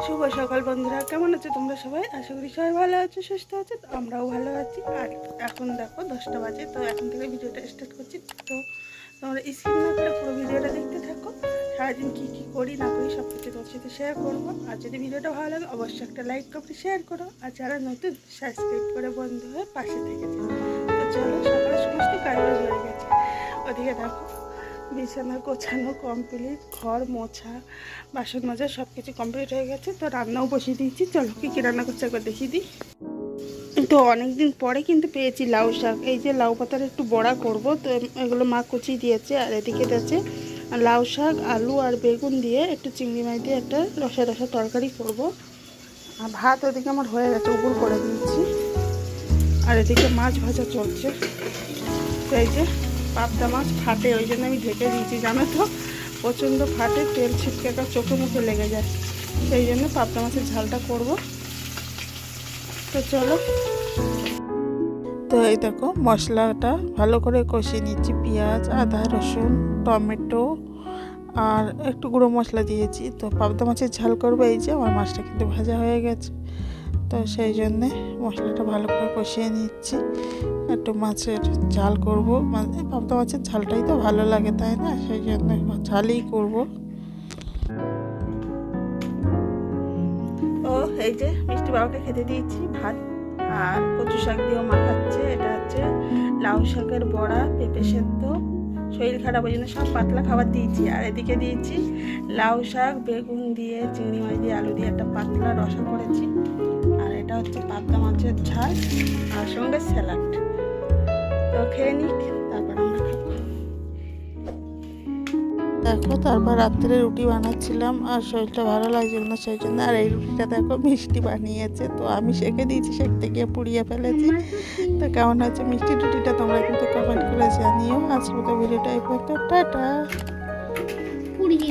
শুভ সকাল বন্ধুরা, কেমন আছো তোমরা সবাই? আশা করি সবাই ভালো আছো, সুস্থ আছো, তো আমরাও ভালো আছি। আর এখন দেখো দশটা বাজে, তো এখন থেকে ভিডিওটা স্টার্ট করছি। তো তোমরা স্ক্রিন না করে পুরো ভিডিওটা দেখতে থাকো। সারাদিন কী কী করি, না করি, সব কিছু তোমার সাথে শেয়ার করব। আর যদি ভিডিওটা ভালো লাগে, অবশ্যই একটা লাইক কমেন্ট শেয়ার করো। আর যারা নতুন সাবস্ক্রাইব করে বন্ধু হয়ে পাশে থেকেছে তো চলো, সকালে সমস্ত কাজ হয়ে গেছে। ওদিকে দেখো। বিছানা গোছানো কমপ্লিট ঘর মোছা, বাসন মাজা সব কিছু কমপ্লিট হয়ে গেছে। তো রান্নাও বসিয়ে দিয়েছি। চলো, কী কী রান্না করছে একবার দেখিয়ে দিই। তো অনেক দিন পরে কিন্তু পেয়েছি লাউ শাক। এই যে লাউ পাতার একটু বড়া করব, তো এগুলো মা কুচিয়ে দিয়েছে, আর এদিকে আছে লাউ শাক, আলু আর বেগুন দিয়ে একটু চিংড়ি মাছ দিয়ে একটা রসা রসা তরকারি করব। আর ভাত ওদিকে আমার হয়ে গেছে উপর করে দিয়েছি। আর এদিকে মাছ ভাজা চলছে। তো এই যে পাবদা মাছ ফাটে, ওই জন্য আমি ঢেকে দিয়েছি, জানো তো? প্রচণ্ড ফাটে, তেল ছিটকে একটা চোখে মুখে লেগে যায়। সেই জন্য পাবদা মাছের ঝালটা করব। তো চলো। তো এই দেখো, মশলাটা ভালো করে কষিয়ে নিচ্ছি পেঁয়াজ, আদা, রসুন, টমেটো আর একটু গুঁড়ো মশলা দিয়েছি। তো পাবদা মাছের ঝাল করব, এই যে আমার মাছটা কিন্তু ভাজা হয়ে গেছে। তো সেই জন্যে মশলাটা ভালো করে কষিয়ে নিচ্ছি। একটু মাছের ঝাল করব। মানে পাবদা মাছের ঝালটাই তো ভালো লাগে, তাই না? সেই জন্য ঝালই করব। ও, এই যে মিষ্টি বাবাকে খেতে দিয়েছি ভাত। আর কচু শাক দিয়েও মাখাচ্ছে এটা হচ্ছে লাউ শাকের বড়া, পেঁপে সেদ্ধ। শরীর খারাপ ওই জন্য সব পাতলা খাবার দিয়েছি। আর এদিকে দিয়েছি লাউ শাক, বেগুন দিয়ে, চিংড়ি মাছ দিয়ে, আলু দিয়ে একটা পাতলা রসা করেছি। আর এটা হচ্ছে পাবদা মাছের ঝাল। আর সঙ্গে স্যালাড। তো খেয়ে নিক তারপর আমরা খাব দেখো তারপর রাত্রে রুটি বানাচ্ছিলাম আর শরীরটা ভালো লাগছিল না সেই জন্য আর এই রুটিটা দেখো মিষ্টি বানিয়েছে। তো আমি সেঁকে দিয়েছি সেঁকতে গিয়ে পুড়িয়ে ফেলেছি। তো কেমন হয়েছে মিষ্টি রুটিটা তোমরা কিন্তু কমেন্ট করে জানিও। আজকে তো ভিডিওটা এই পর্যন্ত টাটা। পুড়িয়ে